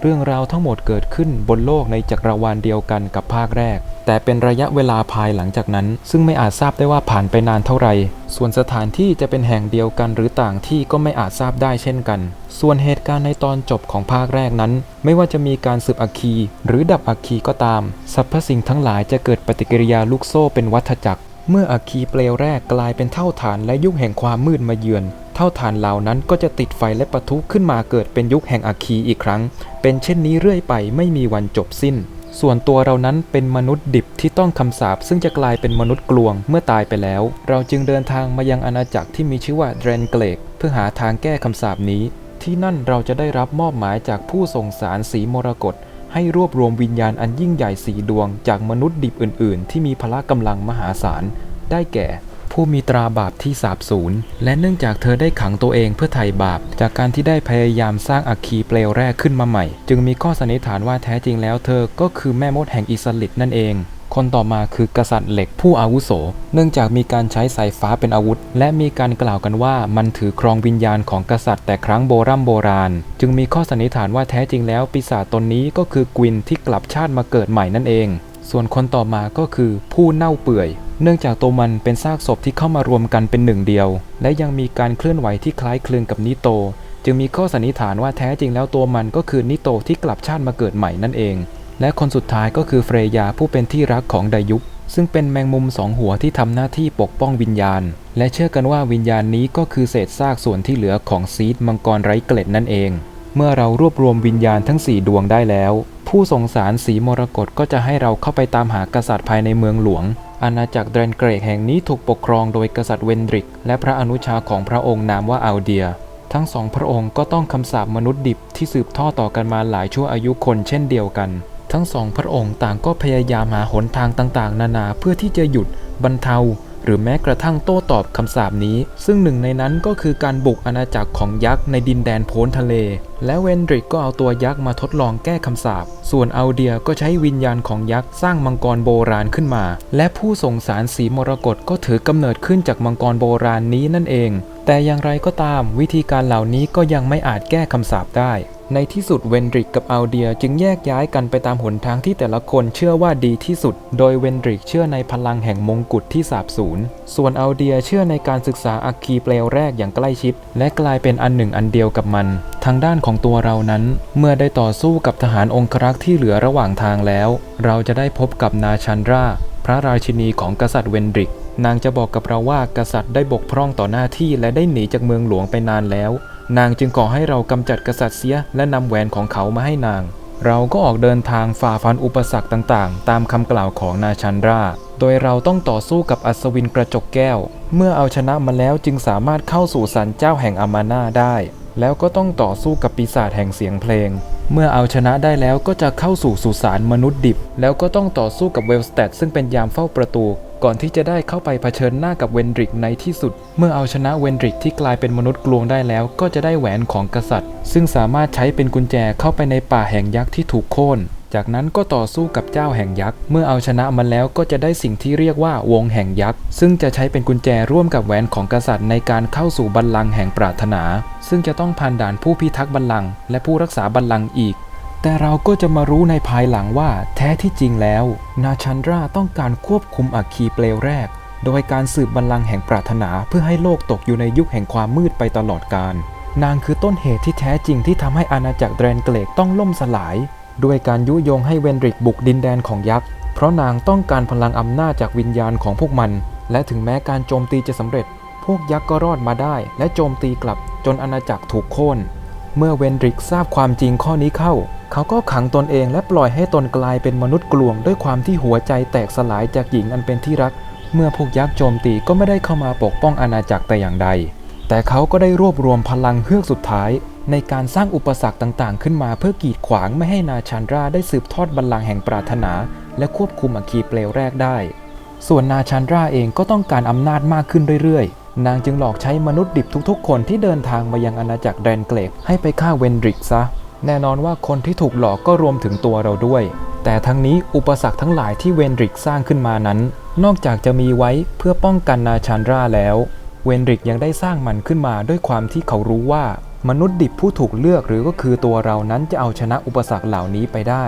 เรื่องราวทั้งหมดเกิดขึ้นบนโลกในจักรวาลเดียวกันกับภาคแรก แต่เป็นระยะเวลาภายหลังจากนั้น ซึ่งไม่อาจทราบได้ว่าผ่านไปนานเท่าไหร่ ส่วนสถานที่จะเป็นแห่งเดียวกันหรือต่างที่ก็ไม่อาจทราบได้เช่นกัน ส่วนเหตุการณ์ในตอนจบของภาคแรกนั้น ไม่ว่าจะมีการสืบอัคคี หรือดับอัคคีก็ตามสรรพสิ่งทั้งหลายจะเกิดปฏิกิริยาลูกโซ่เป็นวัฏจักร เมื่ออัคคีเปลวแรกกลายเป็นเท่าฐานและยุคแห่งความมืดมาเยือน เท่าฐานเหล่านั้นก็จะติดไฟและปะทุขึ้นมาเกิดเป็นยุคแห่งอัคคีอีกครั้ง เป็นเช่นนี้เรื่อยไปไม่มีวันจบสิ้น ส่วนตัวเรานั้นเป็นมนุษย์ดิบที่ต้องคำสาปซึ่งจะกลายเป็นมนุษย์กลวงเมื่อตายไปแล้ว เราจึงเดินทางมายังอาณาจักรที่มีชื่อว่าเดรนเกลกเพื่อหาทางแก้คำสาปนี้ ที่นั่นเราจะได้รับมอบหมายจากผู้ส่งสารสีมรกต ให้รวบรวมวิญญาณอันยิ่งใหญ่สีดวงจากมนุษย์ดิบอื่น ๆ ที่มีพละกำลังมหาศาล ได้แก่ ผู้มีตราบาปที่สาบสูญ และเนื่องจากเธอได้ขังตัวเองเพื่อไถ่บาป จากการที่ได้พยายามสร้างอัคคีเปลวแรกขึ้นมาใหม่ จึงมีข้อสันนิษฐานว่าแท้จริงแล้วเธอก็คือแม่มดแห่งอิสลิตนั่นเอง คนต่อมาคือกษัตริย์เหล็กผู้อาวุโส เนื่องจากมีการใช้สายฟ้าเป็นอาวุธ และมีการกล่าวกันว่ามันถือครองวิญญาณของกษัตริย์แต่ครั้งโบรโบราณ จึงมีข้อสันนิษฐานว่าแท้จริงแล้วปีศาจตนนี้ก็คือกวินที่กลับชาติมาเกิดใหม่นั่นเอง ส่วนคนต่อมาก็คือผู้เน่าเปื่อยเนื่องจากตัวมันเป็นซากศพที่เข้ามารวมกันเป็นหนึ่งเดียว และยังมีการเคลื่อนไหวที่คล้ายคลึงกับนิโต จึงมีข้อสันนิษฐานว่าแท้จริงแล้วตัวมันก็คือนิโตที่กลับชาติมาเกิดใหม่นั่นเอง และคนสุดท้ายก็คือเฟรยาผู้เป็นที่รักของดายุคซึ่งเป็นแมงมุมสองหัวที่ทำหน้าที่ปกป้องวิญญาณ และเชื่อกันว่าวิญญาณนี้ก็คือเศษซากส่วนที่เหลือของซีดมังกรไร้เกล็ดนั่นเอง เมื่อเรารวบรวมวิญญาณทั้ง 4 ดวงได้แล้ว ผู้สงสารสีมรกตก็จะให้เราเข้าไปตามหากษัตริย์ภายในเมืองหลวง อาณาจักรเดนเกรกแห่งนี้ถูกปกครองโดยกษัตริย์เวนดริก และพระอนุชาของพระองค์นามว่าอัลเดีย ทั้งสองพระองค์ก็ต้องคำสาปมนุษย์ดิบที่สืบทอดต่อกันมาหลายชั่วอายุคนเช่นเดียวกัน ทั้งสองพระองค์ต่างก็พยายามหาหนทางต่างๆ นานาเพื่อที่จะหยุดบรรเทา หรือแม้กระทั่งโต้ตอบคำสาปนี้ ซึ่งหนึ่งในนั้นก็คือการบุกอาณาจักรของยักษ์ในดินแดนโพ้นทะเล และเวนดริกก็เอาตัวยักษ์มาทดลองแก้คำสาปส่วนอัลเดียก็ใช้วิญญาณของยักษ์สร้างมังกรโบราณขึ้นมา และผู้ส่งสารสีมรกตก็ถือกำเนิดขึ้นจากมังกรโบราณนี้นั่นเอง แต่อย่างไรก็ตามวิธีการเหล่านี้ก็ยังไม่อาจแก้คำสาปได้ ในที่สุดเวนดริกกับอัลเดียจึงแยกย้ายกันไปตามหนทางที่แต่ละคนเชื่อว่าดีที่สุด โดยเวนดริกเชื่อในพลังแห่งมงกุฎที่สาบสูญ ส่วนอัลเดียเชื่อในการศึกษาอัคคีเปลวแรกอย่างใกล้ชิด และกลายเป็นอันหนึ่งอันเดียวกับมัน ทางด้านของตัวเรานั้น เมื่อได้ต่อสู้กับทหารองครักษ์ที่เหลือระหว่างทางแล้ว เราจะได้พบกับนาชันรา พระราชินีของกษัตริย์เวนดริก นางจะบอกกับเราว่ากษัตริย์ได้บกพร่องต่อหน้าที่และได้หนีจากเมืองหลวงไปนานแล้ว นางจึงขอให้เรากำจัดกษัตริย์เสียและนำแหวนของเขามาให้นาง เราก็ออกเดินทางฝ่าฟันอุปสรรคต่างๆ ตามคำกล่าวของนาชันรา โดยเราต้องต่อสู้กับอัศวินกระจกแก้ว เมื่อเอาชนะมาแล้วจึงสามารถเข้าสู่สันเจ้าแห่งอามาน่าได้ แล้วก็ต้องต่อสู้กับปีศาจแห่งเสียงเพลง เมื่อเอาชนะได้แล้วก็จะเข้าสู่สุสานมนุษย์ดิบ แล้วก็ต้องต่อสู้กับเวลสเตดซึ่งเป็นยามเฝ้าประตู ก่อนที่จะได้เข้าไปเผชิญหน้ากับเวนดริกในที่สุด เมื่อเอาชนะเวนดริกที่กลายเป็นมนุษย์กลวงได้แล้ว ก็จะได้แหวนของกษัตริย์ ซึ่งสามารถใช้เป็นกุญแจเข้าไปในป่าแห่งยักษ์ที่ถูกโค่น จากนั้นก็ต่อสู้กับเจ้าแห่งยักษ์ เมื่อเอาชนะมันแล้วก็จะได้สิ่งที่เรียกว่าวงแห่งยักษ์ ซึ่งจะใช้เป็นกุญแจร่วมกับแหวนของกษัตริย์ในการเข้าสู่บัลลังก์แห่งปรารถนา ซึ่งจะต้องผ่านด่านผู้พิทักษ์บัลลังก์และผู้รักษาบัลลังก์อีก แต่เราก็จะมารู้ในภายหลังว่าแท้ที่จริงแล้ว นาชันราต้องการควบคุมอัคคีเปลวแรก โดยการสืบบัลลังก์แห่งปรารถนาเพื่อให้โลกตกอยู่ในยุคแห่งความมืดไปตลอดกาลนางคือต้นเหตุที่แท้จริงที่ทำให้อาณาจักรแดรนเกลกต้องล่มสลาย ด้วยการยุยงให้เวนดริกบุกดินแดนของยักษ์เพราะนางต้องการพลังอำนาจจากวิญญาณของพวกมัน และถึงแม้การโจมตีจะสำเร็จ พวกยักษ์ก็รอดมาได้ และโจมตีกลับจนอาณาจักรถูกโค่น เมื่อเวนดริกทราบความจริงข้อนี้เข้า เขาก็ขังตนเองและปล่อยให้ตนกลายเป็นมนุษย์กลวง ด้วยความที่หัวใจแตกสลายจากหญิงอันเป็นที่รัก เมื่อพวกยักษ์โจมตีก็ไม่ได้เข้ามาปกป้องอาณาจักรแต่อย่างใด แต่เขาก็ได้รวบรวมพลังเฮือกสุดท้าย ในการสร้างอุปสรรคต่างๆ ขึ้นมาเพื่อกีดขวางไม่ให้นาชันราได้สืบทอดบัลลังก์แห่งปรารถนา และควบคุมอัคคีเปลวแรกได้ ส่วนนาชันราเองก็ต้องการอำนาจมากขึ้นเรื่อยๆ นางจึงหลอกใช้มนุษย์ดิบทุกๆ คนที่เดินทางมายังอาณาจักรแดนเกลกให้ไปฆ่าเวนดริกซะ แน่นอนว่าคนที่ถูกหลอกก็รวมถึงตัวเราด้วย แต่ทั้งนี้อุปสรรคทั้งหลายที่เวนดริกสร้างขึ้นมานั้น นอกจากจะมีไว้เพื่อป้องกันนาชันราแล้ว เวนดริกยังได้สร้างมันขึ้นมาด้วยความที่เขารู้ว่ามนุษย์ดิบผู้ถูกเลือกหรือก็คือตัวเรานั้นจะเอาชนะอุปสรรคเหล่านี้ไปได้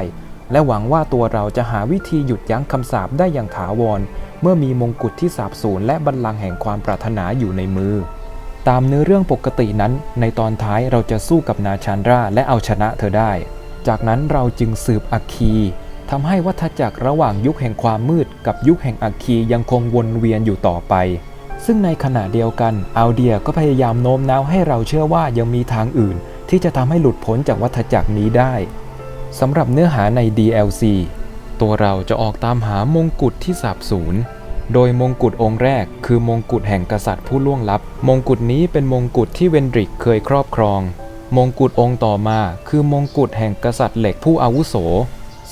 และหวังว่าตัวเราจะหาวิธีหยุดยั้งคำสาปได้อย่างถาวร เมื่อมีมงกุฎที่สาบสูญและบัลลังก์แห่งความปรารถนาอยู่ในมือ ตามเนื้อเรื่องปกตินั้น ในตอนท้ายเราจะสู้กับนาชานราและเอาชนะเธอได้ จากนั้นเราจึงสืบอัคคีทำให้วัฏจักรระหว่างยุคแห่งความมืด กับยุคแห่งอัคคียังคงวนเวียนอยู่ต่อไป ซึ่งในขณะเดียวกันอัลเดียก็พยายามโน้มน้าวให้เราเชื่อว่ายังมีทางอื่น ที่จะทำให้หลุดพ้นจากวัฏจักรนี้ได้ สำหรับเนื้อหาใน DLC ตัวเราจะออกตามหามงกุฎที่สาบสูญ โดยมงกุฎองค์แรกคือมงกุฎแห่งกษัตริย์ผู้ล่วงลับ มงกุฎนี้เป็นมงกุฎที่เวนดริกเคยครอบครอง มงกุฎองค์ต่อมาคือมงกุฎแห่งกษัตริย์เหล็กผู้อาวุโส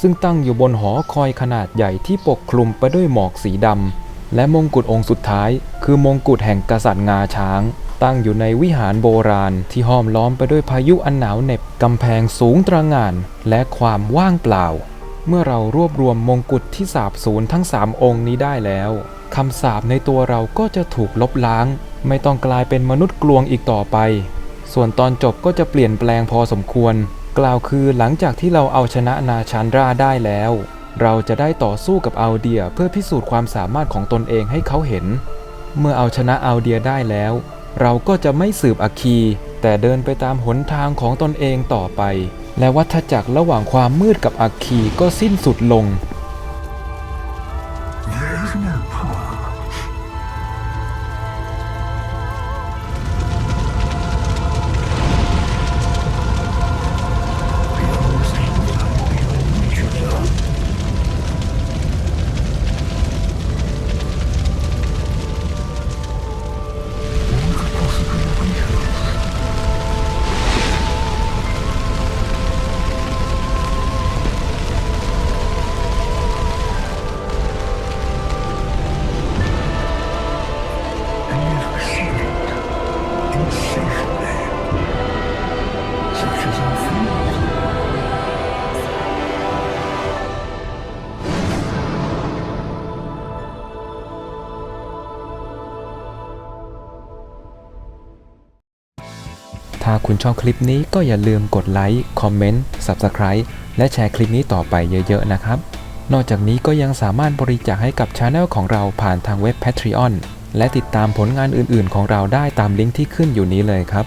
ซึ่งตั้งอยู่บนหอคอยขนาดใหญ่ที่ปกคลุมไปด้วยหมอกสีดำและมงกุฎองค์สุดท้าย คือมงกุฎแห่งกษัตริย์งาช้าง ตั้งอยู่ในวิหารโบราณที่ห้อมล้อมไปด้วยพายุอันหนาวเหน็บกำแพงสูงตระหง่านและความว่างเปล่า เมื่อเรารวบรวมมงกุฎที่สาบสูญทั้งสามองค์นี้ได้แล้วคำสาปในตัวเราก็จะถูกลบล้าง ไม่ต้องกลายเป็นมนุษย์กลวงอีกต่อไป ส่วนตอนจบก็จะเปลี่ยนแปลงพอสมควร กล่าวคือหลังจากที่เราเอาชนะนาชานราได้แล้ว เราจะได้ต่อสู้กับอัลเดียเพื่อพิสูจน์ความสามารถของตนเองให้เขาเห็น เมื่อเอาชนะอัลเดียได้แล้ว เราก็จะไม่สืบอคี แต่เดินไปตามหนทางของตนเองต่อไป และวัฏจักรระหว่างความมืดกับอคีก็สิ้นสุดลง ถ้าคุณชอบคลิปนี้ก็อย่าลืมกดไลค์ คอมเมนต์ Subscribe และแชร์คลิปนี้ต่อไปเยอะๆนะครับ นอกจากนี้ก็ยังสามารถบริจาคให้กับช anel ของเราผ่านทางเว็บ Patreon และติดตามผลงานอื่นๆ ของเราได้ตามลิงก์ที่ขึ้นอยู่นี้เลยครับ